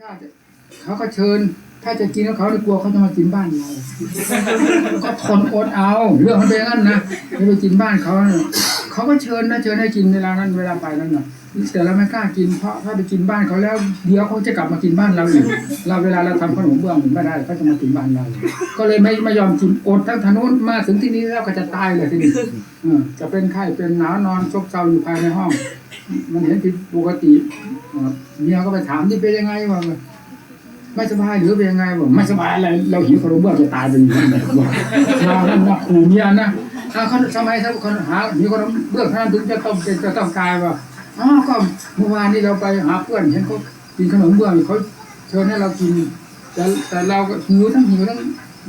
ถ้าจะเขาก็เชิญ ถ้าจะกินกับเขาเนี่ยกลัวเขาจะมากินบ้านเราก็ทนอดเอา เรื่องมันเป็นงั้นนะไม่ไปกินบ้านเขาเขาก็เชิญนะเชิญให้กินเวลานั้นเวลาไปนั้นนะแต่เราไม่กล้ากินเพราะถ้าไปกินบ้านเขาแล้วเดี๋ยวเขาจะกลับมากินบ้านเราอีกเราเวลาเราทำขนมเบื้องไม่ได้เขาจะมากินบ้านเรา ก็เลยไม่ไม่ยอมกินอดทั้งถนนมาถึงที่นี้แล้วก็จะตายเลยทีนี้จะเป็นไข้เป็นหนาวนอนซบเซาอยู่ภายในห้อง มันเห็นผิดปกติเอ่อเมียก็ไปถามที่เป็นยังไงวะไม่สบายหรือเป็นยังไงบอกไม่สบายอะไรเราหิวขนมเบื้องจะตายเป็นอย่างนี้บอกเรานั่นนะขู่เมียนะถ้าเขาทำไมถ้าคนหาหิวขนมเบื้องท่านถึงจะต้องจะต้องกายวะอ๋อก็เมื่อวานนี้เราไปหาเพื่อนเห็นเขากินขนมเบื้องเขาเชิญให้เรากินแต่แต่เราก็หิวทั้งหิวทั้ง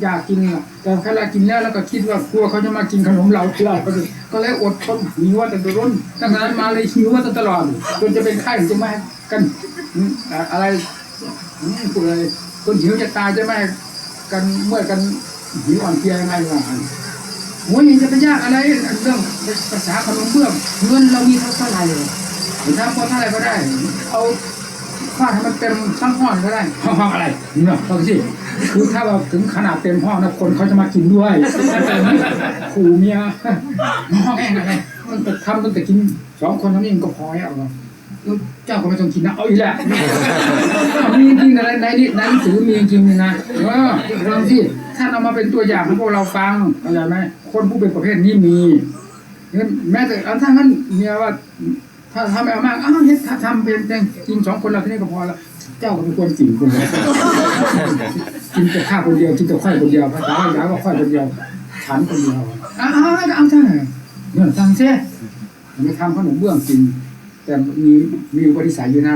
อยากกินอะแต่แค่เรากินแล้วเราก็คิดว่ากลัวเขาจะมากินขนมเราเราก็เลยก็เลยอดทนหิวว่าแต่ตัวร้นตั้งแต่นั้นมาเลยหิวว่าตลอดจนจะเป็นไข้จะไม่กันอะไรพูดอะไรคนหิวจะตายจะไม่กันเมื่อกันหิวอ่อนเพลียยังไงวะโอ้ยยังจะไปยากอะไรเรื่องภาษาขนมเบื้องเงินเรามีเท่าเท่าไหร่ทำพอเท่าไหร่ก็ได้ เอา ฟาดให้มันเต็มทั้งห้องก็ได้ห้องห้องอะไรเนาะฟังสิคือถ้าเราถึงขนาดเต็มห้องนะคนเขาจะมากินด้วยขู่เมียห้องแห้งอะไรมันแต่ทำตั้งแต่กินสองคนเท่านี้มันก็พอแล้วอะแล้วเจ้าก็ไม่ต้องกินนะเอาอีกแหละมีจริงอะไรในนี้ในหนังสือมีจริงนะเออฟังสิท่านเอามาเป็นตัวอย่างให้พวกเราฟังเข้าใจไหมคนผู้เป็นประเภทนี้มีงั้นแม้แต่เอาถ้างั้นเมียว่า ถ้าทำไม่เอามากอ้าวเนี่ยถ้าทำเป็นแต่กินสองคนเราแค่นี้ก็พอแล้วเจ้าก็เป็นคนกินคนเดียวกินแต่ข้าวคนเดียวกินแต่ข้อยคนเดียวภาษาอยาว่าข้อยคนเดียวฉันคนเดียวอ้าวอ้วเอาซะเนี่ยสั่งเสียไม่ทำขนมเบื้องกิน แต่มีมีอุปนิสัยอยู่นะ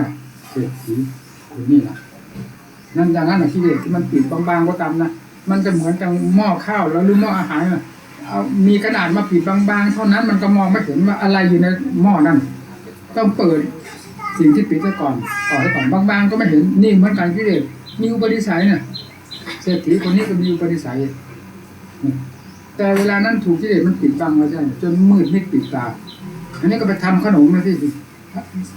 เศรษฐีคนนี้นะนั่นอย่างนั้นนะที่เด็กที่มันปิดบางๆก็ตามนะมันจะเหมือนกับหม้อข้าวแล้วหรือหม้ออาหารเอามีกระดาษมาปิดบางๆเท่านั้นมันก็มองไม่เห็นว่าอะไรอยู่ในหม้อนั้น ต้องเปิดสิ่งที่ปิดไว้ก่อนต่อให้ก่อนบางๆก็ไม่เห็นนี่เหมือนกันที่เด็กมีอุปนิสัยเนี่ยเศรษฐีคนนี้ก็มีอุปนิสัยแต่เวลานั้นถูกที่เด็กมันปิดบังไว้ใช่จนมืดมิดปิดตาอันนี้ก็ไปทำขนมนะที่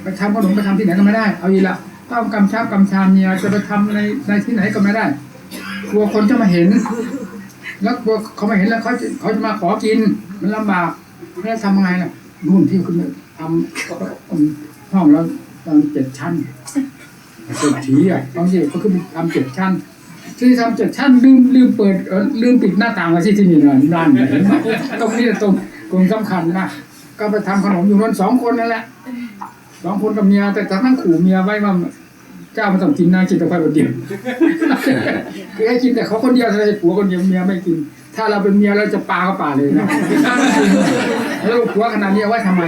ไปทำขนมไปทำที่ไหนก็ไม่ได้ เอาอีละต้องกำชับกำชามเมียจะไปทำในในที่ไหนก็ไม่ได้กลัวคนจะมาเห็น แล้วกลัวเขามาเห็นแล้วเขาเขาจะมาขอกิน มันลำบากแล้วทำไงล่ะนู่นที่คุณำห้องแล้วตอนเจ็ดชั้นเศรษฐีอะบางทีก็ขึ้นทำเจ็ดชั้นที่ทำเจ็ดชั้นลืมลืมเปิดเออลืมปิดหน้าต่างไว้ที่ที่นี่นะนั่นเห็นไหมตรงนี้ตรงตรงสำคัญนะก็ไปทำขนมอยู่นั้นสองคนนั่นแหละสองคนกับเมียแต่ทั้งขู่เมียไว้ว่าเจ้ามันต้องกินนะกินแต่ไฟคนเดียวคือให้กินแต่เขาคนเดียวทำไมผัวคนเดียวเมียไม่กิน ถ้าเราเป็นเมียเราจะปาเขาป่าเลยนะแล้วผัวขนาดนี้เอาไว้ทำไม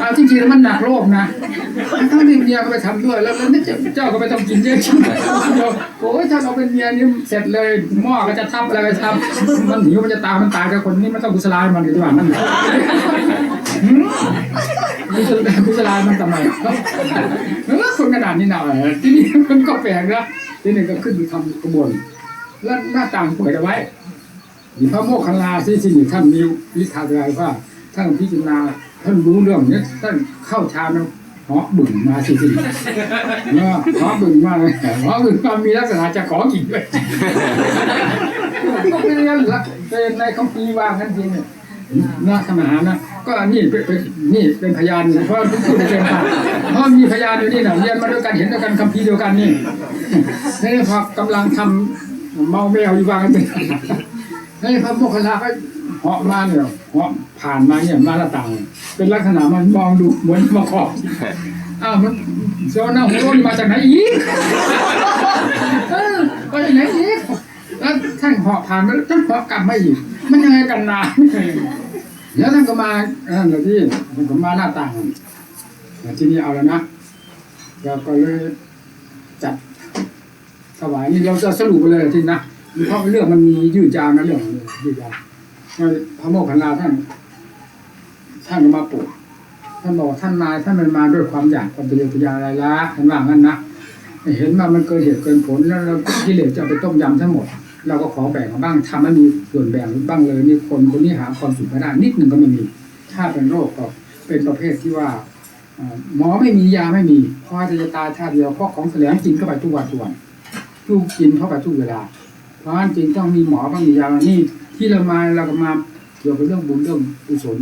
เอาจริงๆแล้วมันหนักโลกนะถ้ามีเมียก็ไปทำด้วย แล้วแล้วเจ้าเจ้าก็ไม่ต้องกินเยอะชิ้นเดียวโอ้ยถ้าเราเป็นเมียนี่เสร็จเลยหม้อก็จะทับอะไรก็ทับมันหิวมันจะตายมันตายกับคนนี้มันต้องกุศลายมันดีกว่านั่นแหละหืมกุศลกุศลายมันทำไมเออคนขนาดนี้หนาที่นี่มันก็แปลกนะที่นี่ก็ขึ้นไปทำกระบวนแล้วหน้าต่างเปิดเอาไว้ มีพระโมคคัลลาที่ที่นี่ท่านมีวิชาอะไรว่าท่านพิจารณาท่านรู้เรื่องเนี้ยท่านเข้าฌานเหาะบึ่งมาสิสิเนาะเหาะบึ่งมาเลยเหาะบึ่งมามีลักษณะจะขอกินด้วยก็เป็นอย่างนั้นละเป็นในคำพีวางั้นจริงเนี่ยนะสมหานะก็นี่เป็นนี่เป็นพยานเพราะพูดในเชิงปาเพราะมีพยานอยู่นี่นะเรียนมาด้วยกันเห็นด้วยกันคำพีเดียวกันนี่นี่พอกำลังทำเมาแมวอยู่บ้างกันเป็น นี่พระโมคคัลลาก็เหาะมาเนี่ยเหาะผ่านมาเนี่ยมาหน้าต่าง เป็นลักษณะมันมองดูเหมือนมาขอบอ้าวมันโซน่าหัวโล้นมาจากไหนอีกเออมาจากไหนอีกแล้วท่านเหาะผ่านมาแล้วท่านเหาะกลับมาอีกมันยังไงกันนาแล้วท่านก็มาเออเดี๋ยวที่มันก็มาหน้าต่างที่นี้เอาแล้วนะเราก็เลยจัดถวายนี่เราจะสรุปไปเลยทีนะ เพราะเรื่องมันมียืดยาวนะเรื่องยืดยาวพระโมคคัลลาท่าน ท่านมาปลุกท่านบอกท่านมาท่านมันมาด้วยความอยากความทะเยอทะยาอะไรละท่านว่างั้นนะเห็นว่ามันเกินเหตุเกินผลแล้วเรากิเลสจะไปต้มยำทั้งหมด เราก็ขอแบ่งมาบ้างทำให้มีส่วนแบ่งบ้างเลยนี่คนคนนี้หาความสุขไม่ได้นิดหนึ่งก็ไม่มีถ้าเป็นโรคก็เป็นประเภทที่ว่าหมอไม่มียาไม่มีพราะว่าจะตายชาติเดียวเพราะของแสลงกินเข้าไปทุกวันทุกวันทุกกินเข้าไปทุกเวลา เพราะฉะนั้นจึงต้องมีหมอต้องมียานี่ที่เรามาเราก็มาเกี่ยวกับเรื่องบุญเรื่องกุศล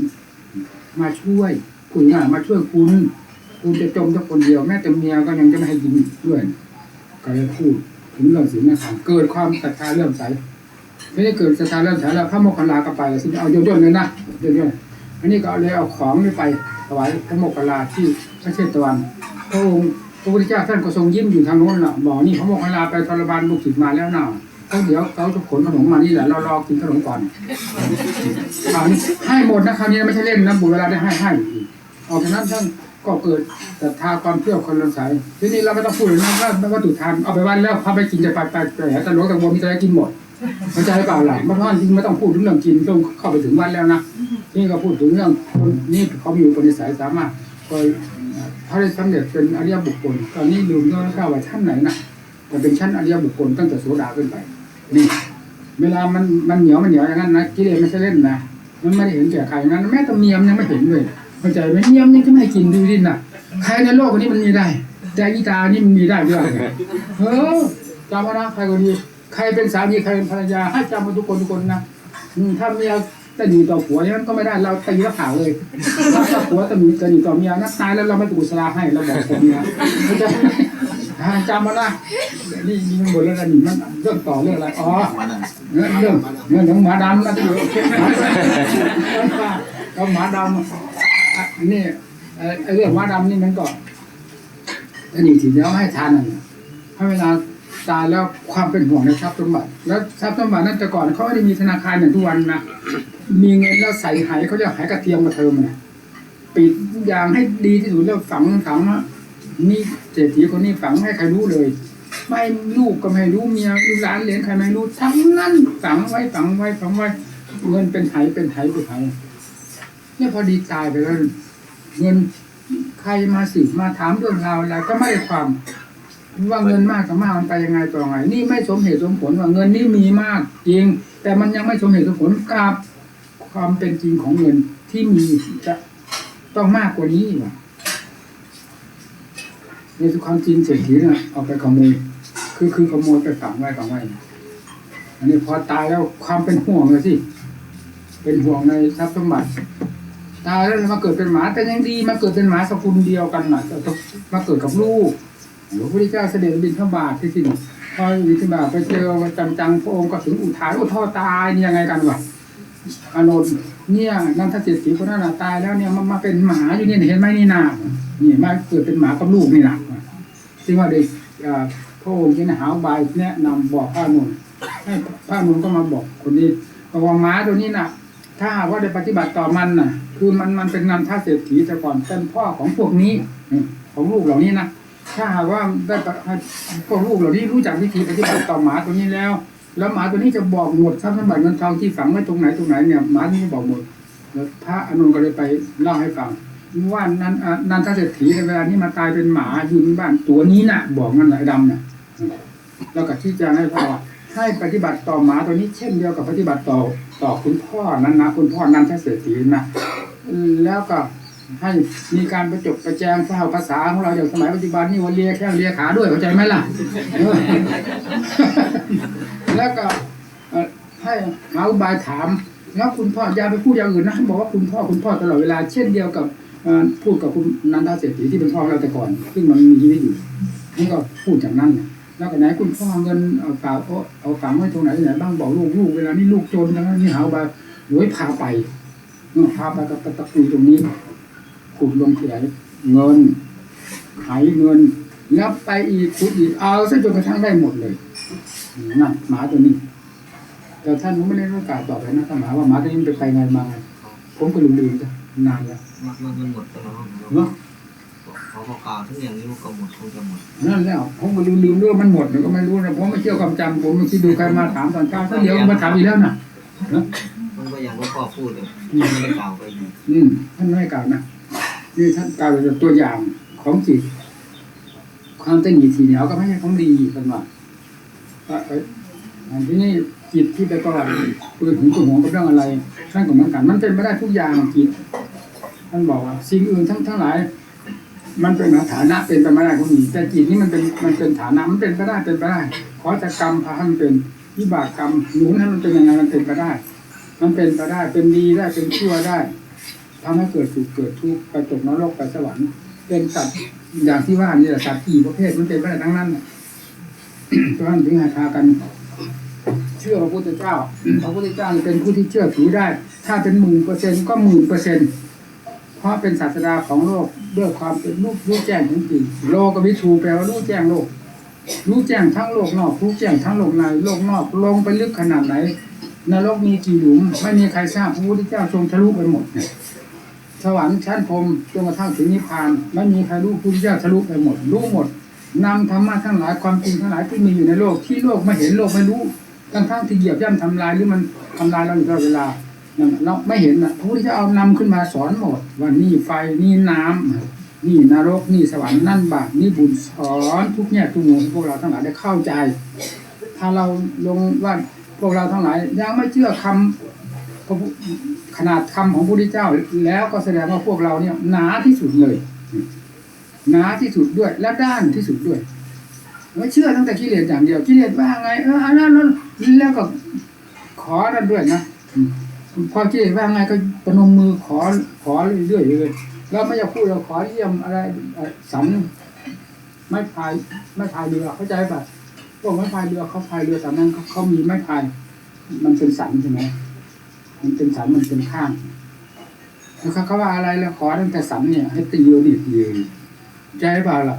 มาช่วยคุณง่ายมาช่วยคุณคุณจะจมสักคนเดียวแม้แต่เมียก็ยังจะไม่ให้ยินด้วยก็เลยพูดถึงเรื่องศีลนะครับเกิดความศรัทธาเริ่อมใสไม่ได้เกิดศรัทธาเริ่อมใสแล้วพระโมคคัลลาก็ไปแล้วสิเอาย่นๆเลยนะย่นๆอันนี้ก็เลยเอาของนี่ไปถวายพระโมคคัลลาที่พระเชตวันพระองค์พระพุทธเจ้าท่านก็ทรงยิ้มอยู่ทางโน้นน่ะบอกนี่พระโมคคัลลาไปทรมานลูกศิษย์มาแล้วน่ะ เขาเดี๋ยวเขาจะขนขนมมานี่แหละเรารอกินขนมก่อนคราวนี้ให้หมดนะคราวนี้ไม่ใช่เล่นนะบุญเวลาได้ให้ให้ออกจากนั้นท่านก็เกิดศรัทธาความเชื่อคนลื่อมใสทีนี้เราไม่ต้องพูดเลยนะว่าวัตถุทานเอาไปวันแล้วพาไปกินจะไปไปไปหาแต่หลวงแต่วัวมีแต่กินหมดเข้าใจหรือเปล่าหล่ะเพราะว่าจริงไม่ต้องพูดถึงเรื่องกินต้องเข้าไปถึงวันแล้วนะนี่ก็พูดถึงเรื่องคนนี่เขามีอุปนิสัยสามารถคอยถ้าได้สำเร็จเป็นอริยบุคคล ตอนนี้ลืมก็ทราบว่าชั้นไหนนะแต่เป็นชั้นอริยบุคคลตั้งแต่โสดาขึ้นไป นี่ เวลามันมันเหนียวมันเหนียวอย่างนั้นนะกิเลสไม่ใช่เล่นนะมันไม่ได้เห็นแก่ใครนั้นแม้แต่เมียมนยังไม่เห็นเลยเข้าใจไหมเยี่ยมยังจะไม่ให้กินดูดินน่ะใครในโลกนี้มันมีได้ แต่อีตานี่มันมีได้ด้วยเออจำไว้นะใครคนนี้ใครเป็นสามีใครเป็นภรรยาให้จำมาทุกคนทุกคนนะถ้าเมียแต่หนีต่อผัวอย่างนั้นก็ไม่ได้เราตีแล้วข่าวเลยถ้าผัวแต่หนีแต่หนีต่อเมียนะตายแล้วเราไม่ถูกสลาให้เราบอกผมเนี่ยเข้าใจ อ่าจำมานะนี่มีมันบทเรื่องอะไรนี่มันเรื่องต่อเรื่องอะไรอ๋อเรื่องเรื่องเรื่องของหมาดำนะที่อยู่ก็หมาดำนี่เรื่องหมาดำนี่มันก็อันนี้ทีเดียวให้ทานนั่นถ้าเวลาตายแล้วความเป็นห่วงในทรัพย์สมบัติแล้วทรัพย์สมบัตินั้นแต่ก่อนเขาไม่ได้มีธนาคารอย่างทุกวันนะมีเงินแล้วใส่ไหเขาเรียกไหกระเทียมมาเทิมนะปิดอย่างให้ดีที่สุดแล้วฝังถัง นี่เศรษฐีคนนี้ฝังให้ใครรู้เลย ไม่ลูกก็ไม่รู้เมียลูกหลานเหลนใครไม่รู้ทั้งนั้นฝังไว้ฝังไว้ฝังไว้เงินเป็นไหเป็นไหเป็นไหเนี่ยพอดีตายไปแล้วเงินใครมาสืบมาถามเรื่องราวอะไรก็ไม่ความว่าเงินมากกับมากมันไปยังไงต่อไง นี่ไม่สมเหตุสมผลว่าเงินนี่มีมากจริง แต่มันยังไม่สมเหตุสมผลกับความเป็นจริงของเงินที่มีจะต้องมากกว่านี้ว่ะ นี่ทุกความจริงเศรษฐีน่ะเอาไปขโมยคือคือขโมยไปฝังไว้ฝังไว้อันนี้พอตายแล้วความเป็นห่วงเลยสิเป็นห่วงในทรัพย์สมบัติตายแล้วมาเกิดเป็นหมาแต่ยังดีมาเกิดเป็นหมาสกุลเดียวกันน่ะมาเกิดกับลูกหลวงพระเจ้าเสด็จบินพระบาทที่สิพอบินพระบาทไปเจอจังจังๆพระองค์ก็ถึงอุทานโอ้ท่อตายนี่ยังไงกันวะอานนท์เนี่ยนันทเศรษฐีคนนั้นตายแล้วเนี่ยมันมาเป็นหมาอยู่เนี่ยเห็นไหมนี่นาเนี่ยมาเกิดเป็นหมากับลูกนี่นะ ซึ่งว่าเด็กอ่าพระองค์ที่หาบายแนะนำบอกพระนนให้พระนุนก็มาบอกคนนี้บอกว่าม้าตัวนี้น่ะ ถ้าหากว่าได้ปฏิบัติต่อมันน่ะ คือมันมันเป็นนันท่าเศรษฐีแต่ก่อนเป็นพ่อของพวกนี้ของลูกเหล่านี้นะถ้าหากว่าได้พวกลูกเหล่านี้รู้จักวิธีปฏิบัติต่อหมาตัวนี้แล้ว แล้วหมาตัวนี้จะบอกหมดทรัพย์สมบัติเงินทองที่ฝังไว้ตรงไหนตรงไหนเนี่ยหมาตัวนี้บอกหมดแล้วพระอนุนก็เลยไปเล่าให้ฟัง ว่านันนันทเศรษฐีในเวลานี้มาตายเป็นหมาอยู่ในบ้านตัวนี้น่ะ บอกนั่นแหละดำน่ะแล้วก็ที่จะให้พ่อให้ปฏิบัติต่อหมาตัวนี้เช่นเดียวกับปฏิบัติต่อต่อคุณพ่อนั้นนะคุณพ่อนันทเศรษฐีนะแล้วก็ให้มีการประจบประแจงภาษาภาษาของเราอย่างสมัยปัจจุบันนี่วันเลียแข้งเลียขาด้วยเข้าใจไหมล่ะ แล้วก็ให้หาอุบายถามแล้วคุณพ่ออย่าไปพูดอย่างอื่นนะบอกว่าคุณพ่อคุณพ่อตลอดเวลาเช่นเดียวกับ พูดกับคุณนันทเศรษฐีที่เป็นพ่อเราแต่ก่อน ซึ่งมันมีชีวิตอยู่นี่ก็พูดจากนั้นน่ะแล้วก็ไหนคุณพ่อเงินเอาฝากเอาเอาฝังไว้ตรงไหนไหนบ้างบอกลูกลูกเวลานี้ลูกจนจังนั้นนี่หาว่าหวยพาไปพาไปกับตะกุยตรงนี้ขุดลงเขยเงินไขเงินแล้วไปอีกขุดอีกเอาซะจนกระทั่งได้หมดเลยนั่นหมาตัวนี้แต่ท่านไม่ได้ประกาศต่อไปนะถ้าหมาว่าหมาตัวนี้มันไปไปไงมาไงผมก็ลืมๆจ้ะนานแล้ว มันมันมันหมดไปแล้วเนาะเขาประกาศทั้งอย่างนี้มันก็หมดคงจะหมดนั่นแล้วผมก็ลืมลืมๆด้วยมันหมดเนี่ยก็ไม่รู้นะผมไม่เชื่อความจำผมไม่คิดดูใครมาถามตอนเช้าถ้าเดี๋ยวมาถามอีกแล้วนะมันก็อย่างว่าพ่อพูดเลยไม่ได้กล่าวไปอีกอืมท่านไม่ให้กล่าวนะนี่ท่านกล่าวเป็นตัวอย่างของจิตความตั้งหนีทีเหนียวก็ไม่ใช่ของดีกันว่าว่าเอ้ยอันที่นี่จิตที่ไปประวัติปืนถึงตัวหัวกับเรื่องอะไรท่านก็เหมือนกัน มันเป็นไม่ได้ทุกอย่างจิต ท่านบอกว่า สิ่งอื่นทั้งทั้งหลาย มันเป็นฐานะเป็นไปไม่ได้ก็มีแต่จิตนี่มันเป็นมันเป็นฐานะมันเป็นไปได้เป็นไปได้ขอจะกรรมพาให้มันเป็นวิบากกรรมหนุนให้มันเป็นยังไงมันเป็นไปได้ มันเป็นไปได้เป็นดีได้เป็นชั่วได้ทำให้เกิดสุขเกิดทุกข์ไปตกนรกไปสวรรค์เป็นสัตว์อย่างที่ว่านี่แหละสัตว์กี่ประเภทมันเป็นไปได้ทั้งนั้นน่ะเพราะนั้นถึงห้พากันเชื่อพระพุทธเจ้า พระพุทธเจ้าเป็นผู้ที่เชื่อถือได้ ถ้าเป็นหมื่นเปอร์เซ็นต์ก็หมื่นเปอร์เซ็นต์ เพราะเป็นศาสดาของโลกด้วยความเป็นรู้รู้แจ้งจริงโลกวิทูแปลว่ารู้แจ้งโลก รู้แจ้งทั้งโลกนอกรู้แจ้งทั้งโลกในโลกนอกลงไปลึกขนาดไหนนรกมีกี่หลุมไม่มีใครทราบพระพุทธเจ้าทรงทะลุไปหมดเนี่ยสวรรค์ชั้นพรหมจนกระทั่งถึงนิพพานไม่มีใครรู้พระพุทธเจ้าทะลุไปหมด รู้หมดนำธรรมะทั้งหลายความจริงทั้งหลายที่มีอยู่ในโลกที่โลกไม่เห็นโลกไม่รู้ทั้งทั้งๆที่เหยียบย่ำทำลายหรือมันทำลายเราอยู่ตลอดเวลา เราไม่เห็นนะพระพุทธเจ้าเอานำขึ้นมาสอนหมดว่านี่ไฟนี่น้ำนี่นรกนี่สวรรค์นั่นบาปนี่บุญสอนทุกแง่ทุกมุมพวกเราทั้งหลายได้เข้าใจ ถ้าเราลงว่าพวกเราทั้งหลายยังไม่เชื่อคำพระพุขนาดคำของพระพุทธเจ้า แล้วก็แสดงว่าพวกเราเนี่ยหนาที่สุดเลยหนาที่สุดด้วย และด้านที่สุดด้วยไม่เชื่อตั้งแต่กิเลสอย่างเดียวกิเลสว่าไงเอออันนั้นแล้วแล้วก็ขอนั่นด้วยนะ อืมพอกิเลสว่าไงก็ประนมมือขอขอเรื่อยๆเลยเราไม่อยากพูดเราขอเยี่ยมอะไรเอ่อสันไม่พายไม่พายเรือเข้าใจป่ะพวกไม่พายเรือเขาพายเรือแต่นั้นเขาเขามีไม่พาย มันเป็นสันใช่ไหมมันเป็นสันมันเป็นข้างแล้วเขาเขาว่าอะไรแล้วขอตั้งแต่สันเนี่ย ให้ตีเรือดิบเลยใจป่ะล่ะ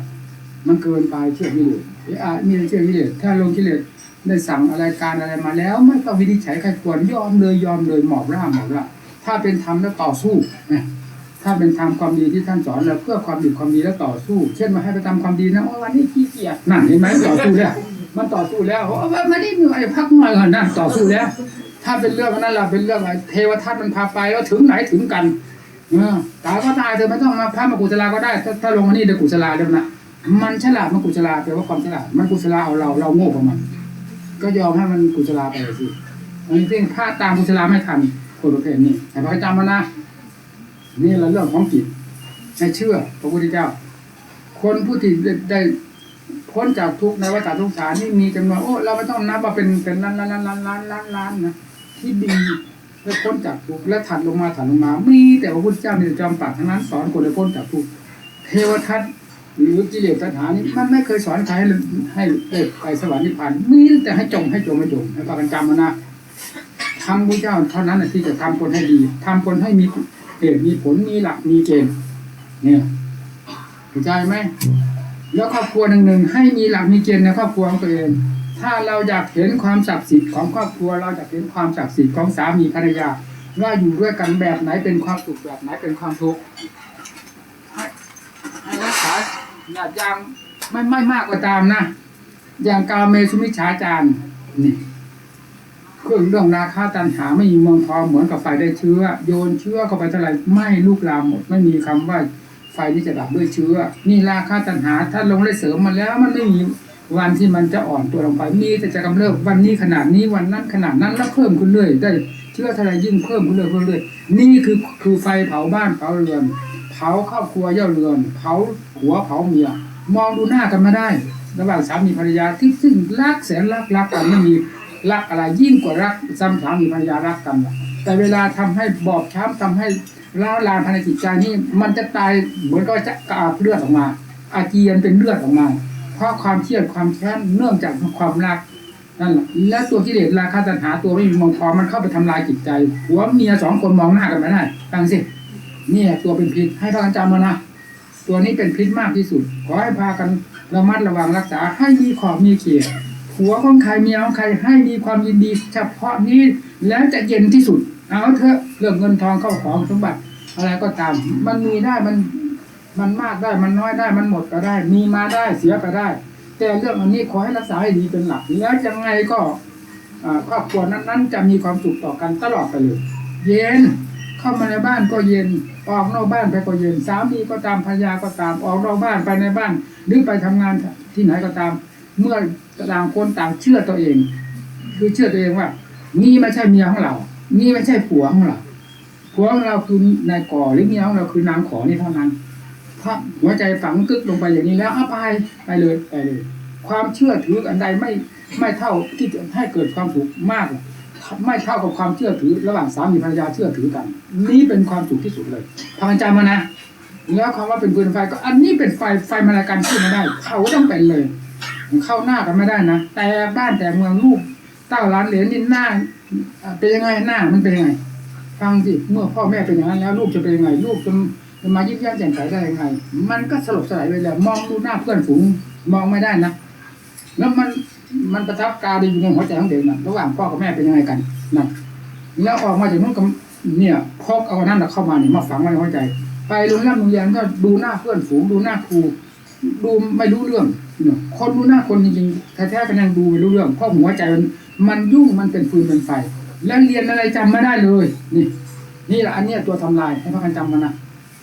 มันเกินไปเชื่อกิเลสเอ้อะนี่เชื่อกิเลสถ้าลงกิเลส ได้สั่งอะไรการอะไรมาแล้ว ไม่ต้องวินิจฉัยใครควรยอมเลยยอมเลยหมอบร่าหมอบร่าถ้าเป็นธรรมแล้วต่อสู้นะถ้าเป็นทำความดีที่ท่านสอนเราเพื่อความดีความดีแล้วต่อสู้ เช่นมาให้ไปทำความดีนะวันนี้ขี้เกียจนั่นเห็นไหมต่อสู้แล้วมันต่อสู้แล้วโอ้วันนี้เหนื่อยพักหน่อยก่อนนั่นต่อสู้แล้ว ถ้าเป็นเรื่องนั้นเราเป็นเรื่องอะไรเทวทัตมันพาไปแล้วถึงไหนถึงกันเออตายก็ตายเธอไม่ต้องมาพระมากุศลาก็ได้ ถ้าลงมานี่เดกุศลาเดี๋ยวนะมันฉลาดมันกุศลาแปลว่าความฉลาดมันกุศลาเอาเราเราโง่กว่ามัน ก็ยอมให้มันกุศลาไปเลยสิอันนี้ซึ่งถ้าตามกุศลาไม่ทันคนประเภทนี้แต่พอจำมานะนี่แหละเรื่องของจิตให้เชื่อพระพุทธเจ้า คนผู้ที่ได้ได้พ้นจากทุกข์ในวัฏสงสารนี่มีจำนวนโอ้เราไม่ต้องนับว่าเป็นเป็นล้านล้านล้านล้านล้านล้านล้านนะที่ดีได้พ้นจากทุกข์และถัดลงมาถัดลงมา มีแต่พระพุทธเจ้ามีจอมปรากทั้งนั้นสอนคนให้พ้นจากทุกข์เทวทัต หรือกิเลสตัณหานี่มันไม่เคยสอนใครให้ให้ได้ไปสวรรค์นิพพานมีแต่ให้จงให้จงให้จงให้พากันจำมานะทำพระเจ้าเท่านั้นที่จะทำคนให้ดีทำคนให้มีเหตุมีผลมีหลักมีเกณฑ์เนี่ยเข้าใจไหมแล้วครอบครัวหนึ่งหนึ่งให้มีหลักมีเกณฑ์ในครอบครัวของตัวเอง ถ้าเราอยากเห็นความศักดิ์สิทธิ์ของครอบครัว เราอยากเห็นความศักดิ์สิทธิ์ของสามีภรรยาว่าอยู่ด้วยกันแบบไหนเป็นความสุขแบบไหนเป็นความทุกข์ อย่าอย่างไม่ไม่มากก็ตามนะ อย่างกาเมสุมิชาจารนี่เครื่องเรื่องราคาตันหาไม่มีเมืองทอเหมือนกับไฟได้เชื้อ โยนเชื้อเข้าไปเท่าไหร่ไม่ลูกลามหมดไม่มีคำว่าไฟที่จะดับด้วยเชื้อ นี่ราคาตันหา ถ้าลงได้เสริมมาแล้วมันไม่มีวันที่มันจะอ่อนตัวลงไปมีแต่จะกำเริบวันนี้ขนาดนี้วันนั้นขนาดนั้นแล้วเพิ่มขึ้นเรื่อยได้เชื้อเท่าไหร่ยิ่งเพิ่มขึ้นเรื่อยเพิ่มเรื่อยนี่คือคือไฟเผาบ้านเผาเรือน เผาครอบครัวเย่าเรือนเผาหัวเผาเมีย มองดูหน้ากันไม่ได้ ระหว่างสามีภรรยาที่ซึ่งรักแสนรักรักกันไม่มีรักอะไรยิ่งกว่ารักซ้ำสามีภรรยารักกันแต่เวลาทำให้บอบช้ำทำให้ล้าวลานภายในจิตใจนี่มันจะตายเหมือนก็จะกอาบเลือดออกมา อาเจียนเป็นเลือดออกมา เพราะความเครียดความแค้นเนื่องจากความรักนั่นแหละและตัวกิเลสราคะตัณหาตัวไม่มีมองพอมันเข้าไปทำลายจิตใจผัวเมียสองคนมองหน้ากันไม่ได้ฟังสิ เนี่ยตัวเป็นพิษให้พากันจำมานะตัวนี้เป็นพิษมากที่สุด ขอให้พากันระมัดระวังรักษาให้มีขอบมีเขตผัวของใครเมียของใครให้มีความยินดีเฉพาะนี้แล้วจะเย็นที่สุด เอาเถอะเรื่องเงินทองเข้าของสมบัติ อะไรก็ตาม มันมีได้มันมันมากได้มันน้อยได้มันหมดก็ได้ มีมาได้เสียก็ได้ แต่เรื่องอันนี้ขอให้รักษาให้ดีเป็นหลักแล้วยังไงก็ครอบครัวนั้นๆ จะมีความสุขต่อกันตลอดไปเลย เย็น เข้ามาในบ้านก็เย็น ออกนอกบ้านไปก็เย็น สามีก็ตามภรรยาก็ตาม ออกนอกบ้านไปในบ้าน หรือไปทำงานที่ไหนก็ตาม เมื่อต่างคนต่างเชื่อตัวเอง คือเชื่อตัวเองว่า นี่ไม่ใช่เมียของเรา นี่ไม่ใช่ผัวของเรา ผัวของเราคือนายก่อหรือเมียของเราคือนางขอนี่เท่านั้นถ้าหัวใจฝังกึกลงไปอย่างนี้แล้วอาไปไปเลยไปเลย ความเชื่อถืออันใดไม่ไม่เท่าที่จะให้เกิดความสุขมาก ไม่เท่ากับความเชื่อถือ ระหว่างสามีภรรยาเชื่อถือกัน นี่เป็นความสุขที่สุดเลยพาจำมานะแล้วคำว่าเป็นปืนไฟก็อันนี้เป็นไฟไฟมาลากันขึ้นไม่ได้เขาต้องเป็นเลย เข้าหน้ากันไม่ได้นะแต่บ้านแต่เมืองลูกเต้าร้านเหรียญนี่หน้าเอ่อเป็นยังไงหน้ามันเป็นยังไงฟังสิเมื่อพ่อแม่เป็นอย่างนั้นแล้วลูกจะเป็นยังไง ลูกจะจะมายิ้มแย้มแจ่มใสได้ยังไง มันก็สลบสลายไปแล้วมองดูหน้าเพื่อนฝูงมองไม่ได้นะแล้วมัน มันประทับตาดีอยู่ในหัวใจของเด็กนะระหว่างพ่อกับแม่เป็นยังไงกันนะแล้วออกมาจากนู้นก็เนี่ยพกเอานั่นน่ะเข้ามาเนี่ยมาฝังไว้ในหัวใจ ไปโรงเรียนโรงเรียนก็ดูหน้าเพื่อนฝูงดูหน้าครูดูไม่รู้เรื่องเนี่ยคนดูหน้าคนจริงๆแท้ๆก็ยังดูไม่รู้เรื่องเพราะหัวใจมันมันยุ่งมันเป็นฟืนเป็นไฟแล้วเรียนอะไรจำไม่ได้เลย นี่ นี่แหละอันเนี้ยตัวทำลายให้พากันจำมันนะ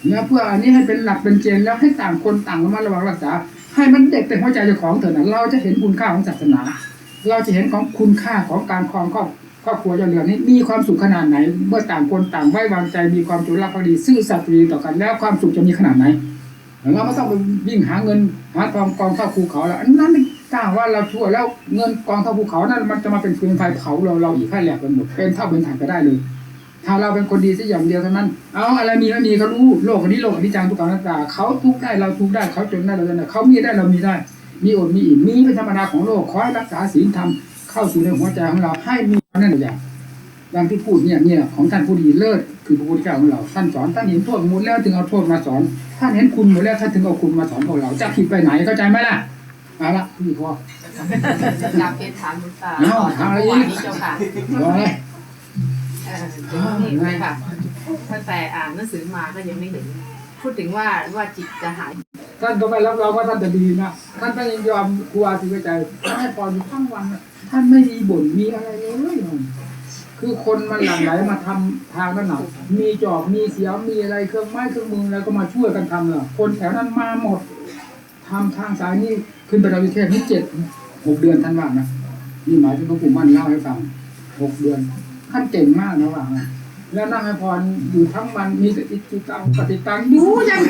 แล้วเพื่ออันนี้ให้เป็นหลักเป็นเกณฑ์แล้วให้ต่างคนต่างระมัดระวังรักษา ให้มันเด็กเป็นหัวใจเจ้าของเถอะนะเราจะเห็นคุณค่าของศาสนา เราจะเห็นของคุณค่าของการครองครอบครอบครัวเจ้าเรือนนี้มีความสุขขนาดไหน เมื่อต่างคนต่างไว้วางใจมีความจงรักภักดีซื่อสัตย์สุจริตต่อกันแล้วความสุขจะมีขนาดไหนเราไม่ต้องไปวิ่งหาเงินหาทองกองเท่าภูเขาแล้วอันนั้นถ้าว่าเราชั่วแล้วเงินกองเท่าภูเขานั้นมันจะมาเป็นฟืนไฟเผาเราเราอีกแค่แหลกกันหมดเป็นเท่าเป็นฐานไปได้เลย ถ้าเราเป็นคนดีสักอย่างเดียวเท่านั้น เอาอะไรมีไม่มีเขารู้โลกอันนี้โลกอันนี้จังทุกขังนัตตาเขาทุกข์ได้เราทุกข์ได้เขาจนได้เราจนได้เขามีได้เรามีได้ มีอดมีอิ่มมีเป็นธรรมดาของโลกขอให้รักษาศีลธรรมเข้าสู่ในหัวใจของเราให้มีนั่นอย่างดังที่พูดเนี่ยเนี่ยของท่านผู้ดีเลิศคือพระพุทธเจ้าของเราท่านสอนท่านเห็นโทษหมดแล้วถึงเอาโทษมาสอนท่านเห็นคุณหมดแล้วท่านถึงเอาคุณมาสอนพวกเราจะผิดไปไหนเข้าใจไหมล่ะเอาละพี่พออยากเป็นถามหลวงตาเอ้าถามอะไรอีกเมื่อวานนี้เจ้าค่ะรอ เอ่อนี่เลยค่ะตั้งแต่อ่านหนังสือมาก็ยังไม่เห็น พูดถึงว่าว่าจิตจะหาย ท่านก็ไม่รับรองว่าท่านจะดีนะ ท่านก็ยังยอมครูอาทิตย์ใจท่านให้พรอยู่ทั้งวันน่ะท่านไม่มีบ่นมีอะไรเลยคือคนมันหลั่งไหลมาทำทางนั้นหนักมีจอบมีเสียมมีอะไรเครื่องไม้เครื่องมืออะไรก็มาช่วยกันทำน่ะคนแถวนั้นมาหมดทำทางสายนี่ขึ้นไปดอยสุเทพนี่เจ็ดหกเดือนท่านว่านะนี่หมายถึงหลวงปู่มั่นเล่าให้ฟังหกเดือน ท่านเก่งมากนะว่างั้นแล้วนั่งให้พรอยู่ทั้งวันมีแต่อิจิตังปฏิตังอยู่ยัง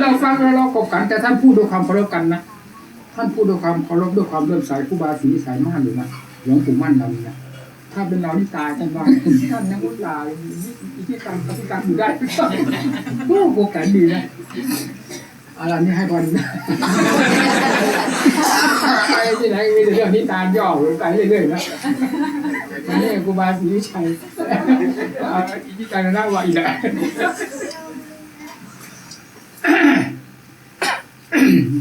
เราฟังแล้วเรากบกันแต่ท่านพูดด้วยความเคารพกันนะท่านพูดด้วยความเคารพด้วยความเลื่อมใสผู้บาสีสายมากอยู่นะหลวงปู่มั่นเราเนี่ยถ้าเป็นเราที่ตายท่านว่าท่านยังอุตส่าห์อิจิตังปฏิตังอยู่ได้โอ้โหแกันดีนะอะไรนี่ให้พรนะไปที่ไหนมีแต่เรื่องนิทานย่อไปเรื่อยๆนะ อันนี้ครูบาศรีชัยเอาอิจิตังนะว่าอีกแล้ว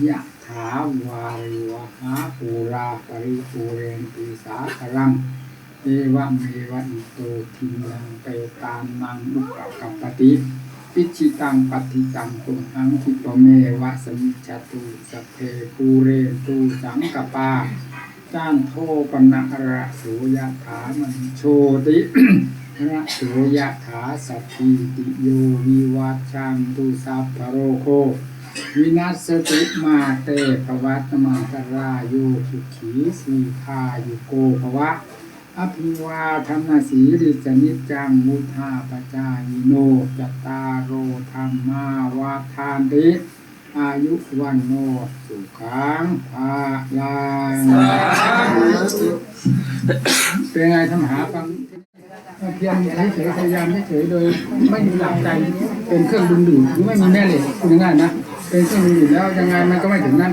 ยะถาวาริวหาปูราปริปูเรนติสาคลังเอวะเมวะอิโตทินังเปตานังลุกะกัปปติปิจิตังปฏิตังตุหังคิปเมวะสมิจตุสัพเพปูเรนตูสังกปา จ้านโทปนะระโสยะถามันโชติระโสยะถาสัพพิติโยวิวัชชันตุสัพพโรโค วินัสสติมาเตภวัตมาตรายุสุขีสีคายุโกภวะ อภิวาธรรมสีริสนิจจังมุทาปจายโนจตารโรธรรมาวาทานติอายุวันโน ขังภาลังเป็นไงทำหาฟังเพียงเฉยพยายามเฉยโดยไม่มีหลักใจเป็นเครื่องดึงดูดหรือไม่มีแม่เหล็กพูดง่ายนะเป็นเครื่องดึงดูดแล้วยังไงมันก็ไม่ถึงนั่น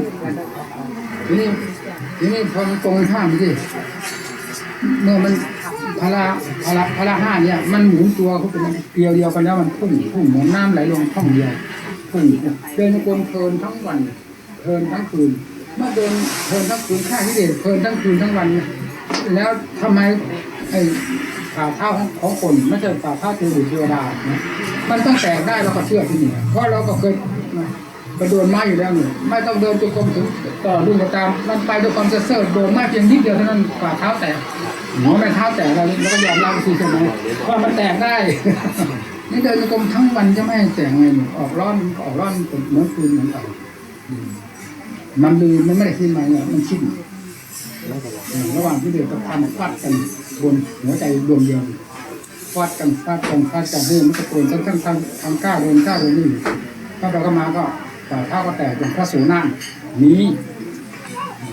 ทีนี้ทีนี้พอมันตรงข้ามไปสิเมื่อมันพละพละพละห้าเนี่ยมันหมุนตัวเขาเป็นเกลียวเดียวกันแล้วมันพุ่งพุ่งเหมือนน้ำไหลลงช่องเดียวพุ่งเดินกลมเพลินทั้งวัน เพลินทั้งคืน เมื่อเดินเพลินทั้งคืนข้าที่เด่นเพลินทั้งคืนทั้งวัน แล้วทำไมไอ้ฝ่าเท้าของของคนไม่ใช่ฝ่าเท้าเทวเทวดานะมันต้องแตกได้เราก็เชื่อที่นี่เพราะเราก็เคยกระโดดไม้อยู่แล้วนี่ไม่ต้องเดินจงกรมถึงต่อรุ่นก็ตามมันไปด้วยความเสื่อโดนไม้เพียงนิดเดียวเท่านั้นฝ่าเท้าแตกหัวไม่เท้าแตกเราเราก็ยอมรับคือใช่ไหมว่ามันแตกได้นี่เดินกรมทั้งวันจะไม่แตกไงหนูออกร้อนออกร้อนเหมือนคืนเหมือนเก่า มันลืมมันไม่ได้ขึ้นมาเนี่ยมันคิดระหว่างที่เดินกับทำฟาดกันบนหัวใจดวงเดียวฟาดกันฟาดกันฟาดกันให้มันตะโกนทั้งทั้งทั้งทั้งก้าวเดินก้าวเดินนี่ถ้าไปก็มาก็ฝ่าเท้าก็แตกเป็นพระสูนั่งนี้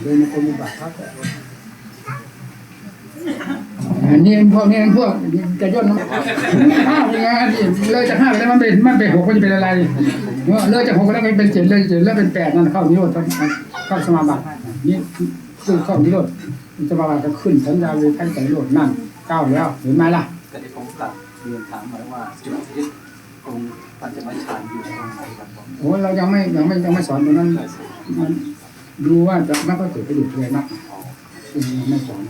เดินในคนมีบาดเท้าแต กอันนี้พวกนี้พวกจะย่นน้ำห้าอย่างเงี้ยเลยจากห้าไปแล้วมันเป็นมันเป็นหกมันจะเป็นอะไรเลยจากหกแล้วมันเป็นเจ็ดเลยเจ็ดแล้วเป็นแปดนั่นเข้านิโรธเข้าสมาบัตินี่คือเข้านิโรธสมาบัติก็ขึ้นสัญญาเลยขั้นใจนิโรธนั่นเก้าแล้วเห็นไหมล่ะก็ได้ผมกลับเรียนถามมาว่าจุดยึดองค์ปัญจมัชฌานอยู่ตรงไหนครับผมโอ้เรายังไม่ยังไม่ยังไม่สอนตรงนั้นมันดูว่าจะไม่ค่อยเกิดประโยชน์เลยนะอืมยังไม่สอน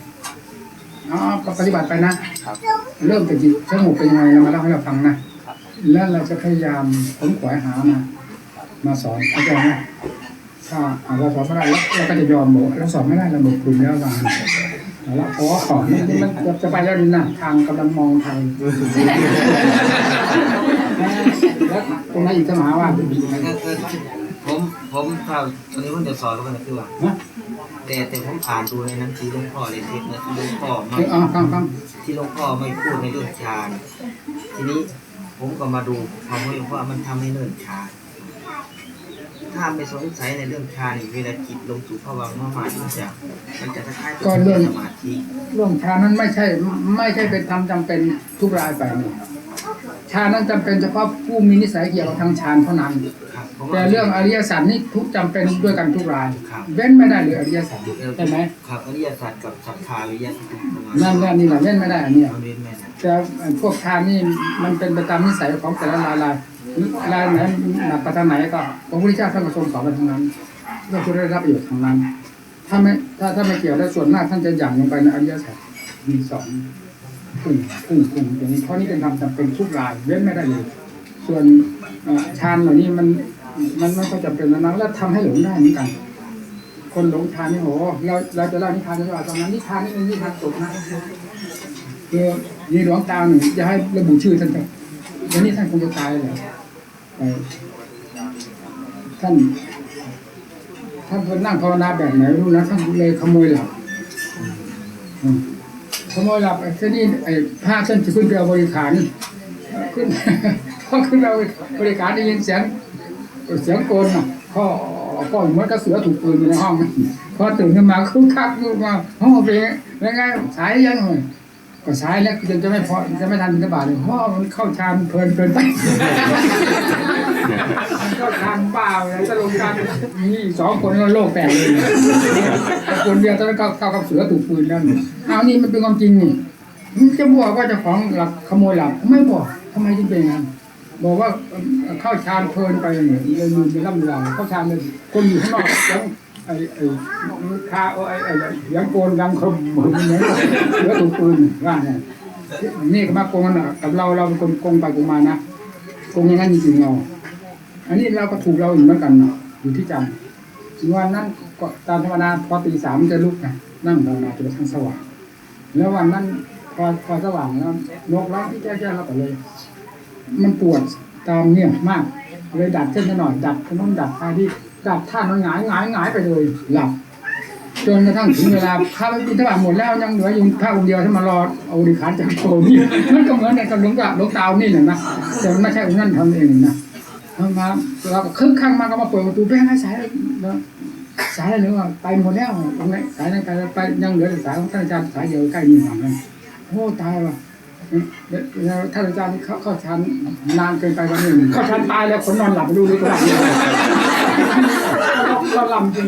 อ๋อก็ปฏิบัติไปนะ ครับ เริ่มจากจิตสงบเป็นยังไงเรามาเล่าให้เราฟังนะ ครับแล้วเราจะพยายามค้นขวายหามามาสอนเข้าใจไหมถ้าอ่าเราสอนไม่ได้แล้วเราก็จะยอมบอกเราสอนไม่ได้เราหมดกลุ่มแล้ววางเอาละเพราะว่าของมันมันจะไปแล้วนี่นะทางกำลังมองทางแล้วตรงนั้นอีกสมาว่าแล้วก็คือ ผมผมถ้าตอนนี้ผมจะสอนก็คือว่าฮะแต่แต่ผมอ่านดูในหนังสือหลวงพ่อเลยเทศนะที่หลวงพ่อไม่เออเอาฟังฟังที่หลวงพ่อไม่พูดในเรื่องฌานทีนี้ผมก็มาดูคำว่าหลวงพ่อมันทำให้เนิ่นช้าถ้าไปสงสัยในเรื่องฌานอีกเวลาจิตลงสู่ภวังค์มากๆมันจะมันจะคล้ายๆกับสมาธิ เรื่องชานั้นไม่ใช่ไม่ใช่เป็นธรรมจำเป็นทุกรายไปนี่ชานั้นจำเป็นเฉพาะผู้มีนิสัยเกี่ยวกับทางฌานเท่านั้นครับผม แต่เรื่องอริยสัจนี่ทุกจำเป็นด้วยกันทุกรายครับเว้นไม่ได้เลยอริยสัจใช่ไหมครับอริยสัจกับศรัทธาวิริยะที่ถูกประมาณนั่นแหละนี่แหละเว้นไม่ได้อันเนี้ยมันเว้นแม่นะแต่พวกฌานนี่มันเป็นไปตามนิสัยของแต่ละรายรายรายไหนหนักไปทางไหนก็พระพุทธเจ้าท่านก็ทรงสอนไปทางนั้นเพื่อจะได้รับประโยชน์ทางนั้น ถ้าไม่ถ้าถ้าไม่เกี่ยวแล้วส่วนมากท่านจะหยั่งลงไปในอริยสัจมีสองกลุ่มกลุ่มกลุ่มอย่างนี้เพราะนี่เป็นธรรมจำเป็นทุกรายเว้นไม่ได้เลย ส่วนเอ่อฌานเหล่านี้มัน มันไม่ค่อยจำเป็นแล้วนะแล้วทำให้หลงได้เหมือนกัน คนหลงทานนี่โหเราเราจะเล่านิทานจะว่าตรงนั้นนิทานนี่เป็นนิทานจบนะคือมีหลวงตาหนึ่งจะให้ระบุชื่อท่านเถอะวันนี้ท่านคงจะตายเลยเอ่อท่านท่านเพิ่นนั่งภาวนาแบบไหนรู้นะท่านเลยขโมยหลับขโมยหลับไอ้เส้นนี้ไอ้ผ้าเส้นจะขึ้นไปเอาบริขารขึ้นพอขึ้นไปเอาบริขารได้ยินเสียง เสียงโกนอะก็ก็เหมือนกับเสือถูกปืนอยู่ในห้องพอตื่นขึ้นมาคึกคักอยู่มาห้องเป็นยังไงสายยังไงก็สายแล้วจะไม่พอจะไม่ทันบิณฑบาตเลยพราะมันเข้าฌานเพลินเกินไปมันเข้าฌานบ้าเลยจะลงฌานนี่สองคนก็โลกแตกเลยคนเดียวตอนนั้นก็เข้ากับเสือถูกปืนแล้วนี่เอานี่มันเป็นความจริงนี่จะบอกว่าเจ้าของหลับขโมยหลับไม่บอกทำไมจึงเป็นอย่างนั้น บอกว่าเข้าฌานเพลินไปเนี่ยเลยลืมไปล่ำลาเข้าฌานเลยคนอยู่ข้างนอกเสียงไอ้ไอ้คาไอ้ไอ้เสียงโกนดังคมเหมือนเหมือนเสือถูกปืนว่าเนี่ยนี่มาโกงกันกับเราเราเป็นคนโกงไปโกงมานะโกงอย่างนั้นจริงๆเราอันนี้เราก็ถูกเราอยู่เหมือนกันนะอยู่ที่จำวันนั้นก็ตามธรรมดาพอตีสามจะลุกนะนั่งภาวนาจนกระทั่งสว่างแล้ววันนั้นพอพอสว่างแล้วนกร้องที่แจ้งๆเราก็เลย มันปวดตามเนี่ยมาก เลยดัดเส้นหน่อยดัดขนมดัดท่าที่ดัดท่ามันหงายหงายหงายไปเลยหลับจนกระทั่งถึงเวลาข้าไปบินทบาทหมดแล้วยังเหลืออยู่พระองค์เดียวที่มารอเอาดิขารจากโกนี่มันก็เหมือนกับหลวงตาหลวงตานี่แหละนะแต่มันไม่ใช่องค์นั้นทำเองนะทำมาเราคึกข้างมาก็มาเปิดประตูไปให้สายแล้วสายหรือว่าไปหมดแล้วตรงไหนสายนั้นไปไปยังเหลือสายของท่านอาจารย์สายเดียวใกล้นี่หว่านั้นโอ้ตายว่ะ ท่านอาจารย์เข้าเข้าชั้นนานเกินไปวันหนึ่งเข้าชั้นตายแล้วคนนอนหลับไปดูเลยก็หลับเลยเราลำจริง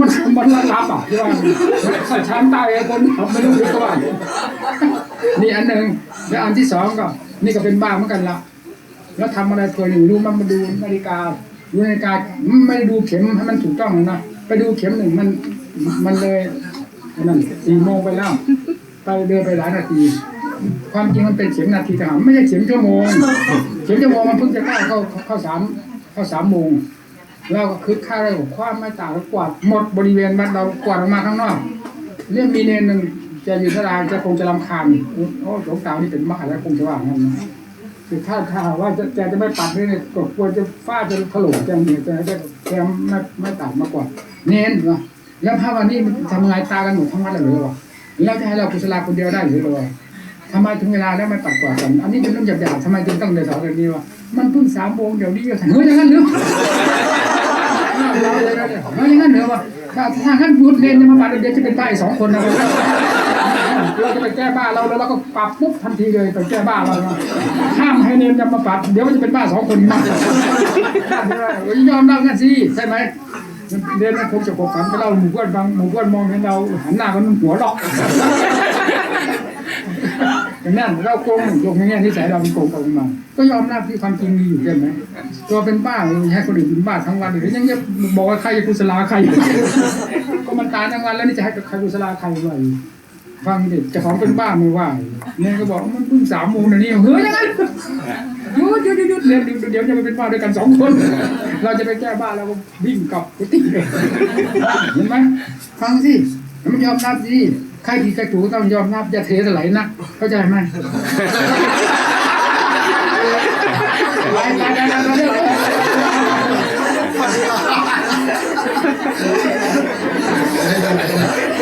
มันมันมันรับอะที่ว่าเข้าชั้นตายคนหลับไม่รู้เลยก็ว่านี่อันหนึ่งแล้วอันที่สองก็ นี่ก็เป็นบ้าเหมือนกันละแล้วทำอะไรตัวหนึ่งรู้มันมาดูนาฬิกาดูนาฬิกาไม่ได้ดูเข็มให้มันถูกต้องนะไปดูเข็มหนึ่งมันมันเลยนั่นสี่โมงไปแล้วไปเดินไปหลายนาที ความจริงมันเป็นเข็มนาทีต่างหากไม่ใช่เข็มชั่วโมงเข็มชั่วโมงมันเพิ่งจะเข้าเข้าเข้าสามเข้าสามโมงแล้วก็คือค่าได้ของความไม่ต่างกวาดหมดบริเวณบ้านเรากวาดออกมาข้างนอกเรื่องมีเนนหนึ่งจะอยู่ทลาจะคงจะรำคาญโอ้หลวงตานี่เป็นมหาแล้วคงจะว่างั้นนะคือถ้าถ้าว่าจะแกจะไม่ปัดเนี่ยก็ควรจะฟาดจะถล่มจะเนี่ยจะจะแกไม่ไม่ตัดมากกว่า เน้นวะแล้วภาพวันนี้มันทำไงตากันหมดทั้งวันเลยหรอวะแล้วจะให้เรากุศลาคนเดียวได้หรือเปล่า ทำไมถึงเวลาแล้วไม่ปัดกวาดกัน อันนี้เป็นเรื่องหยาบๆทำไมจึงต้องเดินสอนแบบนี้วะมันเพิ่งสามโมงเดี๋ยวนี้ก็เฮ้ยอย่างนั้นเหรอเราเลยนะเนี่ยเฮ้ยอย่างนั้นเหรอวะถ้าถ้าขั้นหยุดเรียนจะมาปัดเดี๋ยวจะเป็นบ้าอีกสองคนนะเราจะไปแก้บ้าเราแล้วเราก็ปรับปุ๊บทันทีเลยไปแก้บ้าเราห้ามให้เรียนจะมาปัดเดี๋ยวมันจะเป็นบ้าสองคนนะยอมรับกันสิใช่ไหมเรียนนะผมจะผมฝันไปเล่าหมู่เพื่อนบางหมู่เพื่อนมองเห็นเราหันหน้ากันหัวหรอก อย่างนั้นเราโกงโยงอย่างเงี้ยนิสัยเราเป็นโกงกันมา ก็ยอมรับที่ความจริงมีอยู่ใช่ไหมตัวเป็นบ้าเลยให้คนอื่นเป็นบ้าทั้งวันเลยยังจะบอกว่าใครจะกุศลาใครก็มันตายทั้งวันแล้วนี่จะให้ใครกุศลาใครไหวฟังเด็กจ้าของเป็นบ้าไม่ไหวเนี่ยก็บอกมันเพิ่งสามโมงนะนี่เฮ้ยยังไงหยุดหยุดหยุดหยุดเดี๋ยวเดี๋ยวเดี๋ยวจะไปเป็นบ้าด้วยกันสองคน เราจะไปแก้บ้าแล้วก็วิ่งกลับกุฏิเลยเห็นไหมฟังสิมันยอมรับสิ ใครผิดใครถูกต้องยอมรับอย่าเทสไหลนะเข้าใจไหมไปไปไปไปไป